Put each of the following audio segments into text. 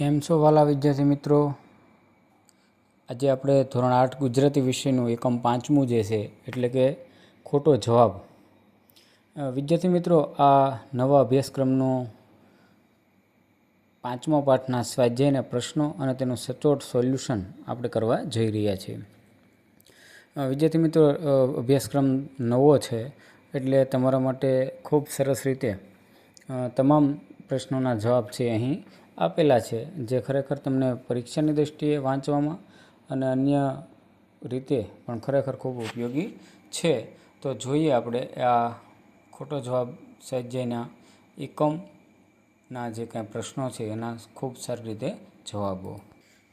કેમ છો વાલા વિદ્યાર્થી મિત્રો? આજે આપણે ધોરણ આઠ ગુજરાતી વિષયનું એકમ પાંચમું જે છે, એટલે કે ખોટો જવાબ. વિદ્યાર્થી મિત્રો, આ નવા અભ્યાસક્રમનો પાંચમા પાઠના સ્વાધ્યાયના પ્રશ્નો અને તેનું સચોટ સોલ્યુશન આપણે કરવા જઈ રહ્યા છીએ. વિદ્યાર્થી મિત્રો અભ્યાસક્રમ નવો છે, એટલે તમારા માટે ખૂબ સરસ રીતે તમામ પ્રશ્નોના જવાબ છે અહીં. આપેલા છે, જે ખરેખર તમને પરીક્ષાની દૃષ્ટિએ વાંચવામાં અને અન્ય રીતે પણ ખરેખર ખૂબ ઉપયોગી છે. તો જોઈએ આપણે આ ખોટો જવાબ સ્વાધ્યાયના એકમના જે કાંઈ પ્રશ્નો છે, એના ખૂબ સારી રીતે જવાબો.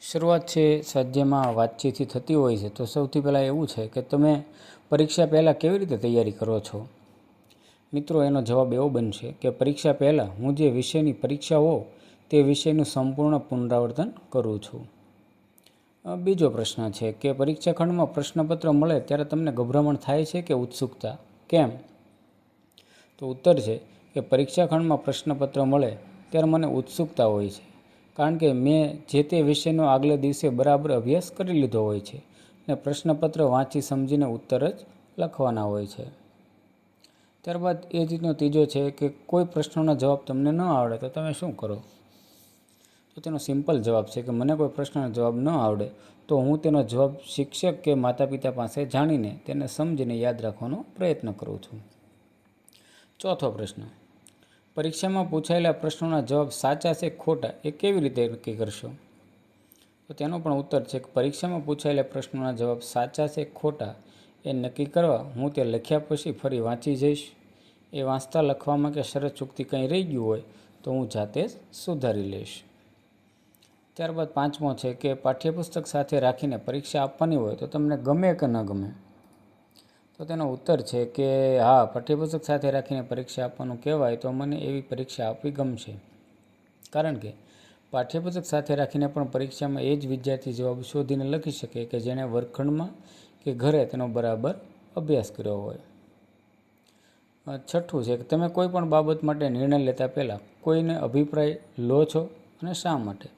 શરૂઆત છે સ્વાધ્યાયમાં વાતચીતથી થતી હોય છે, તો સૌથી પહેલાં એવું છે કે તમે પરીક્ષા પહેલાં કેવી રીતે તૈયારી કરો છો? મિત્રો, એનો જવાબ એવો બનશે કે પરીક્ષા પહેલાં હું જે વિષયની પરીક્ષા હો તે વિષયનું સંપૂર્ણ પુનરાવર્તન કરું છું. બીજો પ્રશ્ન છે કે પરીક્ષા ખંડમાં પ્રશ્નપત્ર મળે ત્યારે તમને ગભરામણ થાય છે કે ઉત્સુકતા? કેમ? તો ઉત્તર છે કે પરીક્ષા ખંડમાં પ્રશ્નપત્ર મળે ત્યારે મને ઉત્સુકતા હોય છે, કારણ કે મેં જે તે વિષયનો આગલે દિવસે બરાબર અભ્યાસ કરી લીધો હોય છે ને પ્રશ્નપત્ર વાંચી સમજીને ઉત્તર જ લખવાના હોય છે. ત્યારબાદ એ રીતનો ત્રીજો છે કે કોઈ પ્રશ્નનો જવાબ તમને ન આવડે તો તમે શું કરો? તો તેનો સિમ્પલ જવાબ છે કે મને કોઈ પ્રશ્નનો જવાબ ન આવડે, તો હું તેનો જવાબ શિક્ષક કે માતા પિતા પાસે જાણીને તેને સમજીને યાદ રાખવાનો પ્રયત્ન કરું છું. ચોથો પ્રશ્ન. પરીક્ષામાં પૂછાયેલા પ્રશ્નોના જવાબ સાચા છે, ખોટા, એ કેવી રીતે નક્કી કરશો? તો તેનો પણ ઉત્તર છે કે પરીક્ષામાં પૂછાયેલા પ્રશ્નોના જવાબ સાચા છે, ખોટા, એ નક્કી કરવા હું તે લખ્યા પછી ફરી વાંચી જઈશ. એ વાંચતા લખવામાં કે શરત ચૂકતી કંઈ રહી ગયું હોય તો હું જાતે જ સુધારી લઈશ. ત્યારબાદ પાંચમો છે કે પાઠ્યપુસ્તક સાથે રાખીને પરીક્ષા આપવાની હોય તો તમને ગમે કે ન ગમે? તો તેનો ઉત્તર છે કે હા, પાઠ્યપુસ્તક સાથે રાખીને પરીક્ષા આપવાનું કહેવાય તો મને એવી પરીક્ષા આપવી ગમશે. કારણ કે પાઠ્યપુસ્તક સાથે રાખીને પણ પરીક્ષામાં એ જ વિદ્યાર્થી જવાબ શોધીને લખી શકે કે જેણે વર્ગખંડમાં કે ઘરે તેનો બરાબર અભ્યાસ કર્યો હોય. છઠ્ઠું છે કે તમે કોઈ પણ બાબત માટે નિર્ણય લેતા પહેલાં કોઈને અભિપ્રાય લો છો અને શા માટે?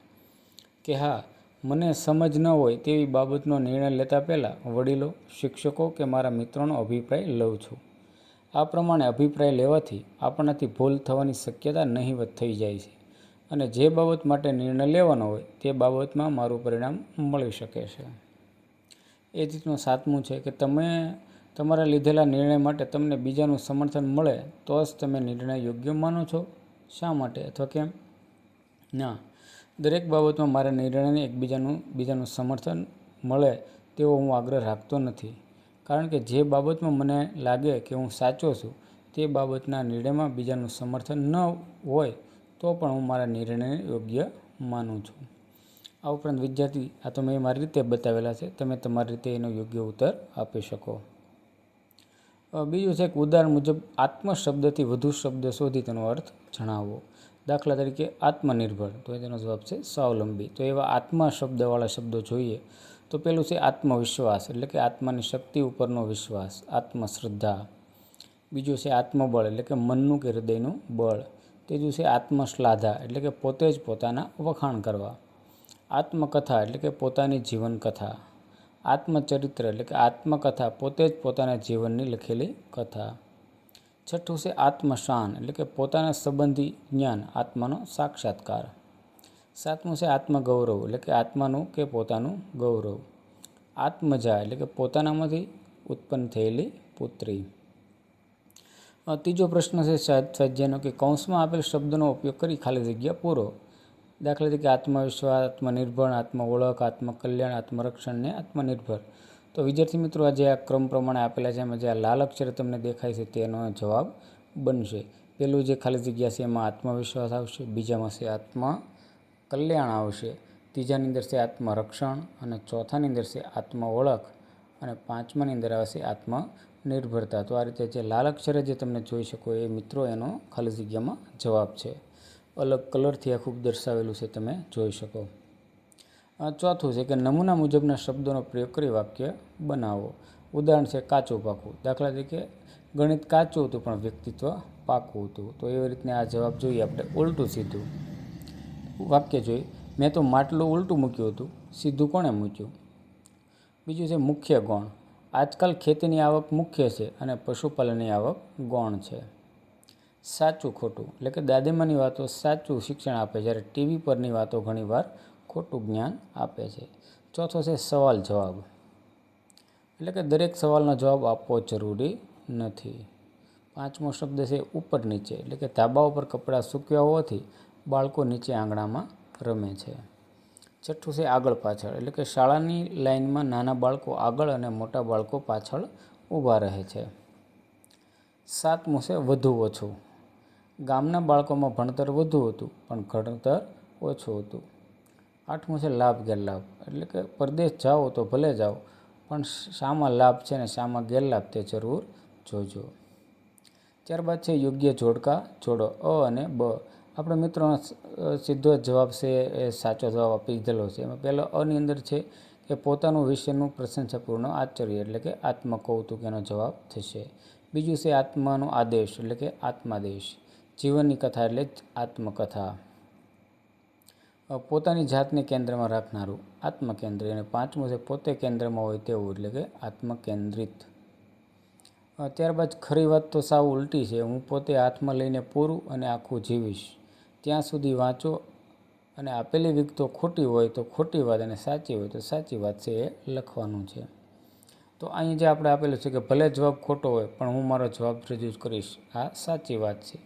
કે હા, મને સમજ ન હોય તેવી બાબતનો નિર્ણય લેતા પહેલાં વડીલો, શિક્ષકો કે મારા મિત્રોનો અભિપ્રાય લઉં છું. આ પ્રમાણે અભિપ્રાય લેવાથી આપણાથી ભૂલ થવાની શક્યતા નહીવત થઈ જાય છે અને જે બાબત માટે નિર્ણય લેવાનો હોય તે બાબતમાં મારું પરિણામ મળી શકે છે. એ રીતનું સાતમું છે કે તમે તમારા લીધેલા નિર્ણય માટે તમને બીજાનું સમર્થન મળે તો જ તમે નિર્ણય યોગ્ય માનો છો. શા માટે અથવા કેમ? ના દરેક બાબતમાં મારા નિર્ણયને એકબીજાનું, બીજાનું સમર્થન મળે તેવો હું આગ્રહ રાખતો નથી. કારણ કે જે બાબતમાં મને લાગે કે હું સાચો છું, તે બાબતના નિર્ણયમાં બીજાનું સમર્થન ન હોય, તો પણ હું મારા નિર્ણયને યોગ્ય માનું છું. આ ઉપરાંત વિદ્યાર્થી, આ તો મેં મારી રીતે બતાવેલા છે, તમે તમારી રીતે એનો યોગ્ય ઉત્તર આપી શકો. બીજું છે કે ઉદાહરણ મુજબ આત્મ શબ્દથી વધુ શબ્દ શોધી તેનો અર્થ જણાવો. દાખલા તરીકે આત્મનિર્ભર, તો એ તેનો જવાબ છે સ્વાવલંબી. તો એવા આત્મા શબ્દવાળા શબ્દો જોઈએ તો પેલું છે આત્મવિશ્વાસ, એટલે કે આત્માની શક્તિ ઉપરનો વિશ્વાસ, આત્મશ્રદ્ધા. બીજું છે આત્મબળ, એટલે કે મનનું કે હૃદયનું બળ. ત્રીજું છે આત્મશ્લાધા એટલે કે પોતે જ પોતાના વખાણ કરવા. આત્મકથા, એટલે કે પોતાની જીવનકથા. આત્મચરિત્ર, એટલે કે આત્મકથા, પોતે જ પોતાના જીવનની લખેલી કથા. છઠ્ઠું છે આત્મશાન, એટલે કે પોતાના સંબંધી જ્ઞાન, આત્માનો સાક્ષાત્કાર. સાતમું છે આત્મગૌરવ, એટલે કે આત્માનું કે પોતાનું ગૌરવ. આત્મજા, એટલે કે પોતાનામાંથી ઉત્પન્ન થયેલી પુત્રી. ત્રીજો પ્રશ્ન છે સ્વા- સ્વાધ્યાયનો કે કૌંસમાં આપેલ શબ્દનો ઉપયોગ કરી ખાલી જગ્યા પૂરો. દાખલા તરીકે આત્મવિશ્વાસ, આત્મનિર્ભર આત્મ ઓળખ આત્મકલ્યાણ આત્મરક્ષણ ને આત્મનિર્ભર. તો વિદ્યાર્થી મિત્રો આજે આ ક્રમ પ્રમાણે આપેલા છે, એમાં જે આ લાલ અક્ષર તમને દેખાય છે તેનો જવાબ બનશે. પેલું જે ખાલી જગ્યા છે, એમાં આત્મવિશ્વાસ આવશે, બીજામાં છે આત્મ કલ્યાણ આવશે, ત્રીજાની અંદર છે આત્મરક્ષણ અને ચોથાની અંદર છે આત્મઓળખ અને પાંચમાની અંદર આવશે આત્મનિર્ભરતા તો આ રીતે જે લાલ અક્ષરે જે તમને જોઈ શકો એ મિત્રો, એનો ખાલી જગ્યામાં જવાબ છે. અલગ કલરથી આ ખૂબ દર્શાવેલું છે, તમે જોઈ શકો. ચોથું છે કે નમૂના મુજબના શબ્દોનો પ્રયોગ કરી વાક્ય બનાવો. ઉદાહરણ છે, કાચું પાકું. દાખલા તરીકે, ગણિત કાચું હતું પણ વ્યક્તિત્વ પાકું હતું. તો એવી રીતના આ જવાબ જોઈએ આપણે. ઉલટું સીધું. વાક્ય જોઈ મેં તો માટલું ઉલટું મૂક્યું હતું. સીધું કોણે મૂક્યું? બીજું છે, મુખ્ય ગૌણ. આજકાલ ખેતીની આવક મુખ્ય છે અને પશુપાલનની આવક ગૌણ છે. સાચું ખોટું. એટલે કે દાદીમાની વાતો સાચું શિક્ષણ આપે. જ્યારે ટીવી પરની વાતો ઘણીવાર ખોટું જ્ઞાન આપે છે. ચોથો છે સવાલ જવાબ. એટલે કે દરેક સવાલનો જવાબ આપવો જરૂરી નથી. પાંચમો શબ્દ છે ઉપર નીચે. એટલે કે ધાબા ઉપર કપડાં સૂક્યા હોવાથી બાળકો નીચે આંગણામાં રમે છે. છઠ્ઠું છે આગળ પાછળ. એટલે કે શાળાની લાઇનમાં નાના બાળકો આગળ અને મોટા બાળકો પાછળ ઊભા રહે છે. સાતમું છે વધુ ઓછું. ગામના બાળકોમાં ભણતર વધુ હતું, પણ ભણતર ઓછું હતું. આઠમું છે લાભ, ગેરલાભ. એટલે કે પરદેશ જાઓ તો ભલે જાઓ, પણ શામાં લાભ છે ને શામાં ગેરલાભ તે જરૂર જોજો. ત્યારબાદ છે યોગ્ય જોડકા, જોડો અ અને બ. આપણે મિત્રોનો સીધો જવાબ છે, એ સાચો જવાબ આપી દીધેલો છે. એમાં પહેલો અની અંદર છે કે પોતાનું વિષયનું પ્રશંસાપૂર્ણ આચર્ય એટલે કે આત્મકૌતુક એનો જવાબ થશે. બીજું છે આત્માનો આદેશ, એટલે કે આત્માદેશ. જીવનની કથા એટલે જ આત્મકથા. પોતાની જાતને કેન્દ્રમાં રાખનારું આત્મકેન્દ્રી અને પાંચમું છે પોતે કેન્દ્રમાં હોય તેવું એટલે કે આત્મકેન્દ્રિત. ત્યારબાદ ખરી વાત તો સાવ ઉલટી છે. હું પોતે હાથમાં લઈને પૂરું અને આખું જીવીશ. ત્યાં સુધી વાંચો અને આપેલી વિગતો ખોટી હોય તો ખોટી વાત અને સાચી હોય તો સાચી વાત છે એ લખવાનું છે. તો અહીં જે આપણે આપેલું છે કે ભલે જવાબ ખોટો હોય પણ હું મારો જવાબ રજૂ કરીશ. આ સાચી વાત છે.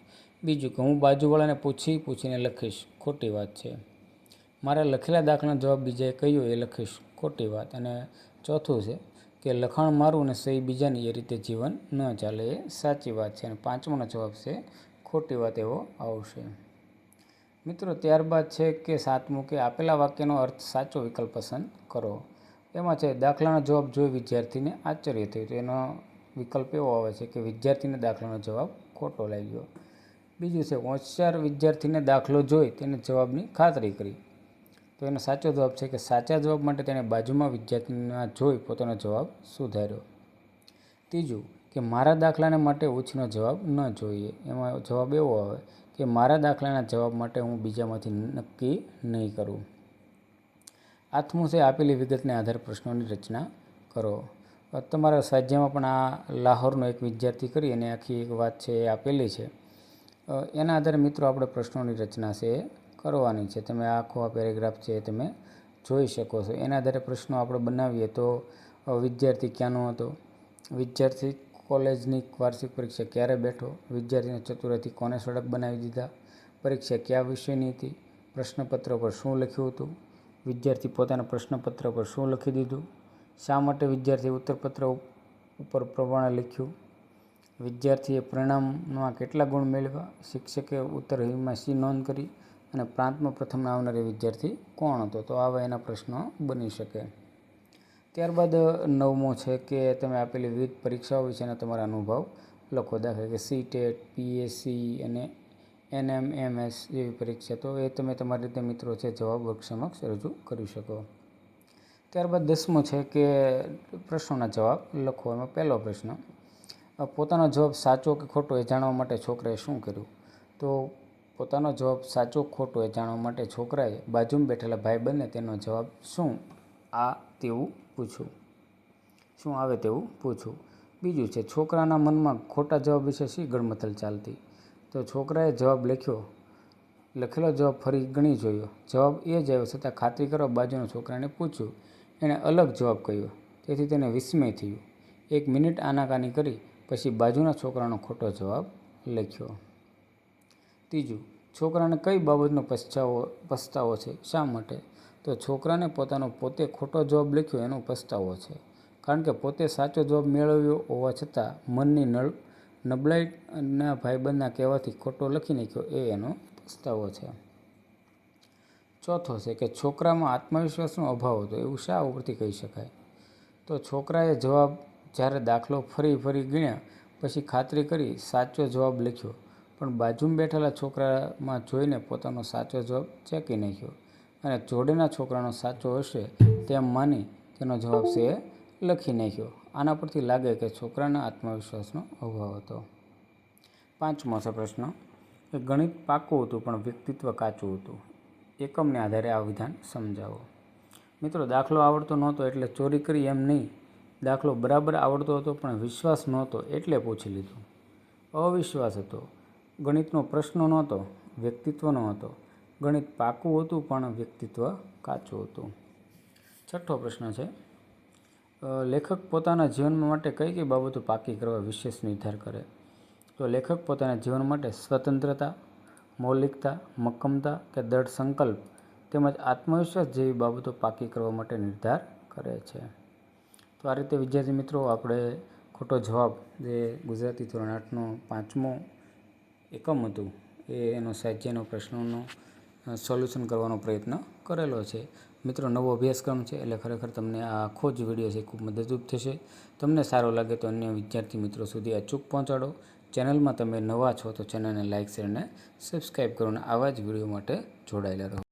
બીજું કે હું બાજુવાળાને પૂછી પૂછીને લખીશ. ખોટી વાત છે. મારા લખેલા દાખલાનો જવાબ બીજાએ કહ્યું, એ લખીશ. ખોટી વાત. અને ચોથું છે કે લખાણ મારું અને સહી બીજાની એ રીતે જીવન ન ચાલે, એ સાચી વાત છે. અને પાંચમોનો જવાબ છે, ખોટી વાત એવો આવશે. મિત્રો, ત્યારબાદ છે કે સાતમું કે આપેલા વાક્યનો અર્થ સાચો વિકલ્પ પસંદ કરો. એમાં છે, દાખલાનો જવાબ જોઈ વિદ્યાર્થીને આશ્ચર્ય થયું તો એનો વિકલ્પ એવો આવે છે કે વિદ્યાર્થીને દાખલાનો જવાબ ખોટો લાગ્યો. બીજું છે, હોશિયાર વિદ્યાર્થીને દાખલો જોઈ તેને જવાબની ખાતરી કરી. તો એનો સાચો જવાબ છે કે સાચા જવાબ માટે તેણે બાજુમાં વિદ્યાર્થીના જોઈ પોતાનો જવાબ સુધાર્યો. ત્રીજું કે મારા દાખલાને માટે ઉછનો જવાબ ન જોઈએ. એમાં જવાબ એવો આવે કે મારા દાખલાના જવાબ માટે હું બીજામાંથી નક્કી નહીં કરું. આઠમું છે આપેલી વિગતને આધારે પ્રશ્નોની રચના કરો. તમારા સ્વાધ્યાયમાં પણ આ લાહોરનો એક વિદ્યાર્થી કરી અને આખી એક વાત છે એ આપેલી છે. એના આધારે મિત્રો, આપણે પ્રશ્નોની રચના છે કરવાની છે. તમે આખો આ પેરેગ્રાફ છે તમે જોઈ શકો છો. એના આધારે પ્રશ્નો આપણે બનાવીએ તો વિદ્યાર્થી ક્યાંનો હતો? વિદ્યાર્થી કોલેજની વાર્ષિક પરીક્ષા ક્યારે બેઠો? વિદ્યાર્થીને ચતુરાથી કોને સડક બનાવી દીધા? પરીક્ષા કયા વિષયની હતી? પ્રશ્નપત્ર પર શું લખ્યું હતું? વિદ્યાર્થી પોતાના પ્રશ્નપત્ર પર શું લખી દીધું? શા માટે વિદ્યાર્થી ઉત્તરપત્ર ઉપર પ્રમાણે લખ્યું? વિદ્યાર્થીએ પરિણામમાં કેટલા ગુણ મેળવ્યા? શિક્ષકે ઉત્તર હિમાં શી નોંધ કરી. અને પ્રાંતમાં પ્રથમ આવનારી વિદ્યાર્થી કોણ હતો? તો આવા એના પ્રશ્નો બની શકે. ત્યારબાદ નવમો છે કે તમે આપેલી વિવિધ પરીક્ષાઓ વિશેના તમારા અનુભવ લખો. દાખલા કે સી ટેટ પીએસસી અને એનએમએમએસ જેવી પરીક્ષા. તો એ તમે તમારી રીતે મિત્રો છે જવાબ વર્ગ સમક્ષ રજૂ કરી શકો. ત્યારબાદ દસમો છે કે પ્રશ્નોના જવાબ લખો. એમાં પહેલો પ્રશ્ન, પોતાનો જવાબ સાચો કે ખોટો એ જાણવા માટે છોકરાએ શું કર્યું? તો પોતાનો જવાબ સાચો, ખોટો એ જાણવા માટે છોકરાએ બાજુમાં બેઠેલા ભાઈ બંને તેનો જવાબ શું? આ તેવું પૂછ્યું. શું આવે તેવું પૂછું બીજું છે, છોકરાના મનમાં ખોટા જવાબ વિશે શી ગણમથલ ચાલતી? તો છોકરાએ જવાબ લખ્યો, લખેલો જવાબ ફરી ગણી જોયો. જવાબ એ જ આવ્યો છતાં ખાતરી કરવા બાજુના છોકરાને પૂછ્યું. એણે અલગ જવાબ કહ્યો. તેથી તેને વિસ્મય થયું. એક મિનિટ આનાકાની કરી, પછી બાજુના છોકરાનો ખોટો જવાબ લખ્યો. ત્રીજું છોકરાને કઈ બાબતનો પસ્તાવો પસ્તાવો છે? શા માટે? તો છોકરાને પોતાનો પોતે ખોટો જવાબ લખ્યો, એનો પસ્તાવો છે. કારણ કે પોતે સાચો જવાબ મેળવ્યો હોવા છતાં મનની નળ, નબળાઈના ભાઈબંધના કહેવાથી ખોટો લખી નાખ્યો એ એનો પસ્તાવો છે. ચોથો છે કે છોકરામાં આત્મવિશ્વાસનો અભાવ હતો, એવું શા ઉપરથી કહી શકાય? તો છોકરાએ જવાબ જ્યારે દાખલો ફરી ફરી ગણ્યા, પછી ખાતરી કરી, સાચો જવાબ લખ્યો. પણ બાજુમાં બેઠેલા છોકરામાં જોઈને પોતાનો સાચો જવાબ ચેકી નાખ્યો અને જોડેના છોકરાનો સાચો હશે તેમ માની તેનો જવાબ છે એ લખી નાખ્યો. આના પરથી લાગે કે છોકરાના આત્મવિશ્વાસનો અભાવ હતો. પાંચમો છે પ્રશ્ન. કે ગણિત પાકું હતું પણ વ્યક્તિત્વ કાચું હતું. એકમને આધારે આ વિધાન સમજાવો. મિત્રો, દાખલો આવડતો નહોતો એટલે ચોરી કરી એમ નહીં. દાખલો બરાબર આવડતો હતો પણ વિશ્વાસ નહોતો એટલે પૂછી લીધું. અવિશ્વાસ હતો. ગણિતનો પ્રશ્ન નહોતો વ્યક્તિત્વનો હતો ગણિત પાકું હતું, પણ વ્યક્તિત્વ કાચું હતું. છઠ્ઠો પ્રશ્ન છે લેખક પોતાના જીવન માટે કઈ કઈ બાબતો પાકી કરવા વિશેષ નિર્ધાર કરે? તો લેખક પોતાના જીવન માટે સ્વતંત્રતા, મૌલિકતા, મક્કમતા કે દૃઢ સંકલ્પ તેમજ આત્મવિશ્વાસ જેવી બાબતો પાકી કરવા માટે નિર્ધાર કરે છે. તો આ રીતે વિદ્યાર્થી મિત્રો, આપણે ખોટો જવાબ જે ગુજરાતી ધોરણ આઠનો પાંચમો એકમ હતું. એ એનો સાહિત્યનો પ્રશ્નોનો સોલ્યુશન કરવાનો પ્રયત્ન કરેલો છે. મિત્રો, નવો અભ્યાસક્રમ છે એટલે ખરેખર તમને આ આખો જ વીડિયો છે ખૂબ મદદરૂપ થશે. તમને સારો લાગે તો અન્ય વિદ્યાર્થી મિત્રો સુધી અચૂક પહોંચાડો. ચેનલમાં તમે નવા છો તો ચેનલને લાઇક શેર અને સબસ્ક્રાઈબ કરો અને આવા જ વીડિયો માટે જોડાયેલા રહો.